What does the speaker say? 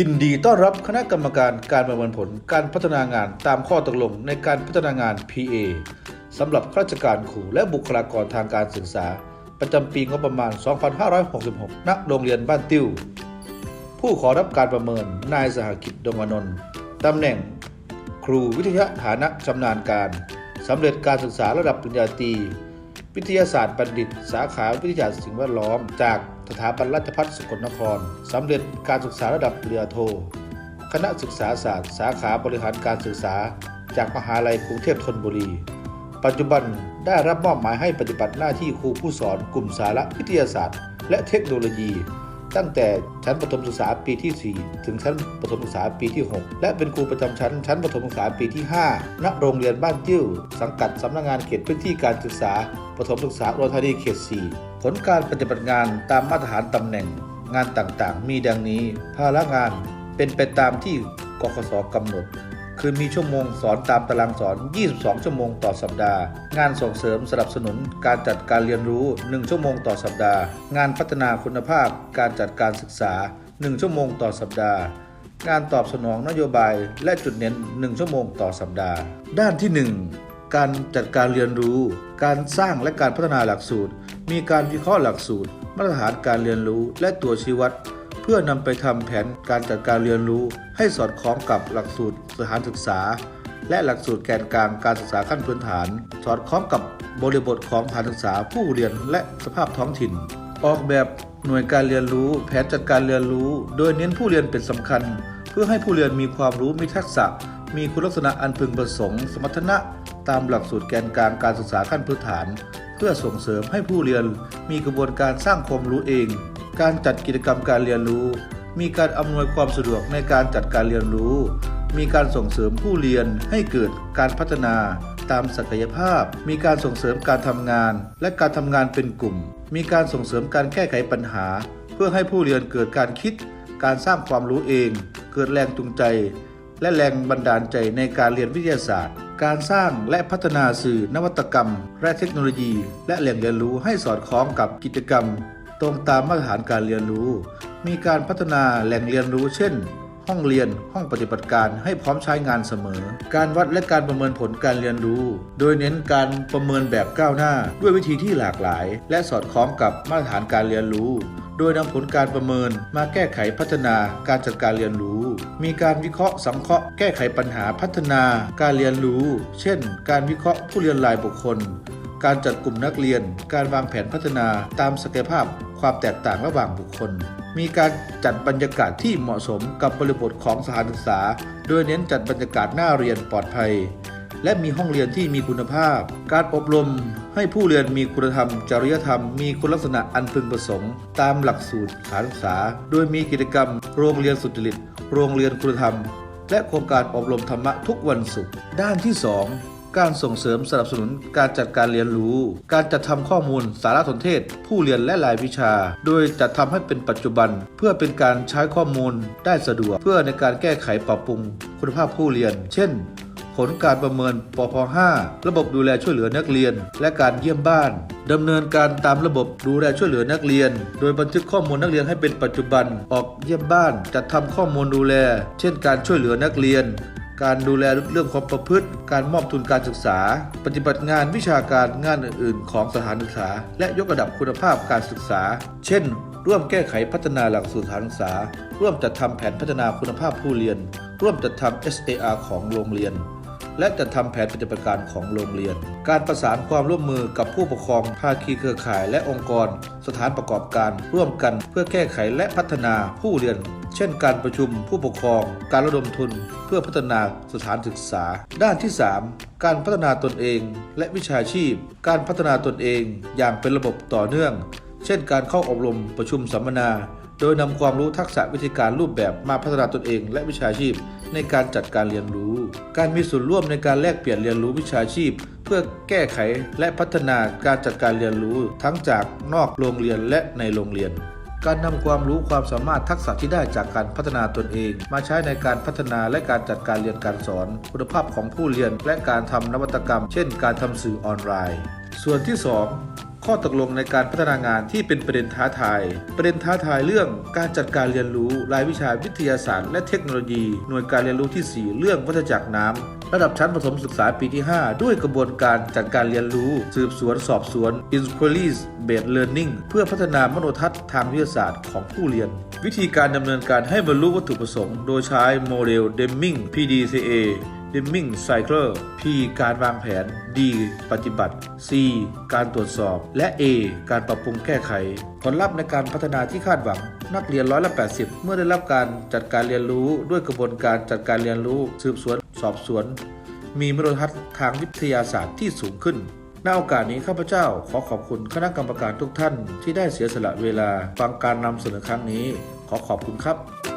ยินดีต้อนรับคณะกรรมการการประเมินผลการพัฒนางานตามข้อตกลงในการพัฒนางาน PA สำหรับข้าราชการครูและบุคลากรทางการศึกษา ประจำปีงบประมาณ 2566 ณ โรงเรียนบ้านติ้ว ผู้ขอรับการประเมินนายสหกิจดงอนนท์ตำแหน่ง ครูวิทยาฐานะชำนาญการสำเร็จการศึกษาระดับปริญญาตรีวิทยาศาสตร์บัณฑิต สาขาวิทยาสิ่งแวดล้อมจาก สถาบันราชภัฏสกลนครสำเร็จการศึกษาระดับปริญญาโท คณะศึกษาศาสตร์ สาขาบริหารการศึกษา จากมหาลัยกรุงเทพธนบุรี ปัจจุบันได้รับมอบหมายให้ปฏิบัติหน้าที่ครูผู้สอนกลุ่มสาระวิทยาศาสตร์ และเทคโนโลยี ตั้งแต่ชั้นประถมศึกษาปีที่ 4 ถึงชั้นประถมศึกษาปีที่ 6 และเป็นครูประจำชั้นชั้นประถมศึกษาปีที่ 5 ณ โรงเรียนบ้านจิ้ว สังกัดสำนักงานเขตพื้นที่การศึกษาประถมศึกษาอุดรธานีเขต 4 ลการปฏิบัติงานตามมาตรฐานตำแหน่งงานต่างๆ มีดังนี้ ภาระงานเป็นไปตามที่กคสกำหนด คือมีชั่วโมงสอนตามตารางสอน 22 ชั่วโมงต่อสัปดาห์ งานส่งเสริมสนับสนุนการจัดการเรียนรู้ 1 ชั่วโมงต่อสัปดาห์ งานพัฒนาคุณภาพการจัดการศึกษา 1 ชั่วโมงต่อสัปดาห์ งานตอบสนองนโยบายและจุดเน้น 1 ชั่วโมงต่อสัปดาห์ ด้านที่ 1 การจัดการเรียนรู้ การสร้างและการพัฒนาหลักสูตร มีการวิเคราะห์หลักสูตร มาตรฐานการเรียนรู้ และตัวชี้วัด เพื่อนำไปทำแผนการจัดการเรียนรู้ ให้สอดคล้องกับหลักสูตรสถานศึกษา และหลักสูตรแกนกลางการศึกษาขั้นพื้นฐาน สอดคล้องกับบริบทของสถานศึกษาผู้เรียนและสภาพท้องถิ่น ออกแบบหน่วยการเรียนรู้ แผนจัดการเรียนรู้ โดยเน้นผู้เรียนเป็นสำคัญ เพื่อให้ผู้เรียนมีความรู้มีทักษะ มีคุณลักษณะอันพึงประสงค์ สมรรถนะ ตามหลักสูตรแกนกลางการศึกษาขั้นพื้นฐาน เพื่อส่งเสริมให้ผู้เรียนมีกระบวนการสร้างความรู้เอง การจัดกิจกรรมการเรียนรู้ มีการอำนวยความสะดวกในการจัดการเรียนรู้ มีการส่งเสริมผู้เรียนให้เกิดการพัฒนาตามศักยภาพ มีการส่งเสริมการทำงาน และการทำงานเป็นกลุ่ม มีการส่งเสริมการแก้ไขปัญหา เพื่อให้ผู้เรียนเกิดการคิด การสร้างความรู้เอง เกิดแรงจูงใจ และแรงบันดาลใจในการเรียนวิทยาศาสตร์ การสร้างและพัฒนาสื่อนวัตกรรม และเทคโนโลยี และแหล่งเรียนรู้ให้สอดคล้องกับกิจกรรม ตรงตามมาตรฐานการเรียนรู้ มีการพัฒนาแหล่งเรียนรู้เช่น ห้องเรียน ห้องปฏิบัติการให้พร้อมใช้งานเสมอ การวัดและการประเมินผลการเรียนรู้ โดยเน้นการประเมินแบบก้าวหน้า ด้วยวิธีที่หลากหลาย และสอดคล้องกับมาตรฐานการเรียนรู้ โดยนำผลการประเมินมาแก้ไขพัฒนาการจัดการเรียนรู้ มีการวิเคราะห์สังเคราะห์แก้ไขปัญหาพัฒนาการเรียนรู้ เช่น การวิเคราะห์ผู้เรียนรายบุคคล การจัดกลุ่มนักเรียน การวางแผนพัฒนาตามศักยภาพความแตกต่างระหว่างบุคคล มีการจัดบรรยากาศที่เหมาะสมกับบริบทของสถานศึกษา โดยเน้นจัดบรรยากาศหน้าเรียนปลอดภัย และมีห้องเรียนที่มีคุณภาพ การอบรมให้ผู้เรียนมีคุณธรรม จริยธรรม มีคุณลักษณะอันพึงประสงค์ ตามหลักสูตรสานศึกษา โดยมีกิจกรรม โรงเรียนสุจริต โรงเรียนคุณธรรม และโครงการอบรมธรรมะทุกวันศุกร์ ด้านที่ 2การส่งเสริมสนับสนุนการจัดการเรียนรู้ การจัดทำข้อมูลสารสนเทศ ผู้เรียนและรายวิชา โดยจัดทำให้เป็นปัจจุบัน เพื่อเป็นการใช้ข้อมูลได้สะดวก เพื่อในการแก้ไขปรับปรุงคุณภาพผู้เรียน เช่น ผลการประเมินปพ5ระบบดูแลช่วยเหลือนักเรียน และการเยี่ยมบ้านดำเนินการตามระบบดูแลช่วยเหลือนักเรียน โดยบันทึกข้อมูลนักเรียนให้เป็นปัจจุบัน ออกเยี่ยมบ้าน จัดทำข้อมูลดูแล เช่น การช่วยเหลือนักเรียน การดูแลเรื่องความประพฤติ การมอบทุนการศึกษา ปฏิบัติงานวิชาการงานอื่น ๆ ของสถานศึกษา และยกระดับคุณภาพการศึกษา เช่น ร่วมแก้ไขพัฒนาหลักสูตรสถานศึกษา ร่วมจัดทำแผนพัฒนาคุณภาพผู้เรียน ร่วมจัดทำ SAR ของโรงเรียน และจัดทำแผนปฏิบัติการของโรงเรียน การประสานความร่วมมือกับผู้ปกครอง ภาคีเครือข่ายและองค์กร สถานประกอบการร่วมกันเพื่อแก้ไขและพัฒนาผู้เรียน เช่น การประชุมผู้ปกครอง การระดมทุน เพื่อพัฒนาสถานศึกษา ด้านที่ 3 การพัฒนาตนเอง และวิชาชีพ การพัฒนาตนเองอย่างเป็นระบบต่อเนื่อง เช่น การเข้าอบรมประชุมสัมมนาโดยนำความรู้ทักษะวิธีการรูปแบบมาพัฒนาตนเองและวิชาชีพในการจัดการเรียนรู้ การมีส่วนร่วมในการแลกเปลี่ยนเรียนรู้วิชาชีพ เพื่อแก้ไขและพัฒนาการจัดการเรียนรู้ทั้งจากนอกโรงเรียนและในโรงเรียน การนำความรู้ความสามารถทักษะที่ได้จากการพัฒนาตนเอง มาใช้ในการพัฒนาและการจัดการเรียนการสอน คุณภาพของผู้เรียน และการทำนวัตกรรม เช่น การทำสื่อออนไลน์ ส่วนที่ 2 ข้อตกลงในการพัฒนางานที่เป็นประเด็นท้าทาย ประเด็นท้าทายเรื่องการจัดการเรียนรู้รายวิชาวิทยาศาสตร์ และเทคโนโลยี หน่วยการเรียนรู้ที่ 4 เรื่องวัฏจักรน้ำระดับชั้นประถมศึกษาปีที่ 5 ด้วยกระบวนการจัดการเรียนรู้ สืบสวนสอบสวน Inquiries Based Learning เพื่อพัฒนามโนทัศน์ทางวิทยาศาสตร์ของผู้เรียน วิธีการดำเนินการให้บรรลุวัตถุประสงค์ โดยใช้โมเดล Deming PDCA Deming Cycle P การวางแผน D ปฏิบัติ C การตรวจสอบ และ A การปรับปรุงแก้ไข ผลลัพธ์ในการพัฒนาที่คาดหวัง นักเรียนร้อยละ80 เมื่อได้รับการจัดการเรียนรู้ด้วยกระบวนการจัดการเรียนรู้ สืบสวน สอบสวน มีมโนทัศน์ทางวิทยาศาสตร์ที่สูงขึ้นณโอกาสนี้ข้าพเจ้าขอขอบคุณคณะกรรมการทุกท่านที่ได้เสียสละเวลาฟังการนำเสนอครั้งนี้ ขอขอบคุณครับ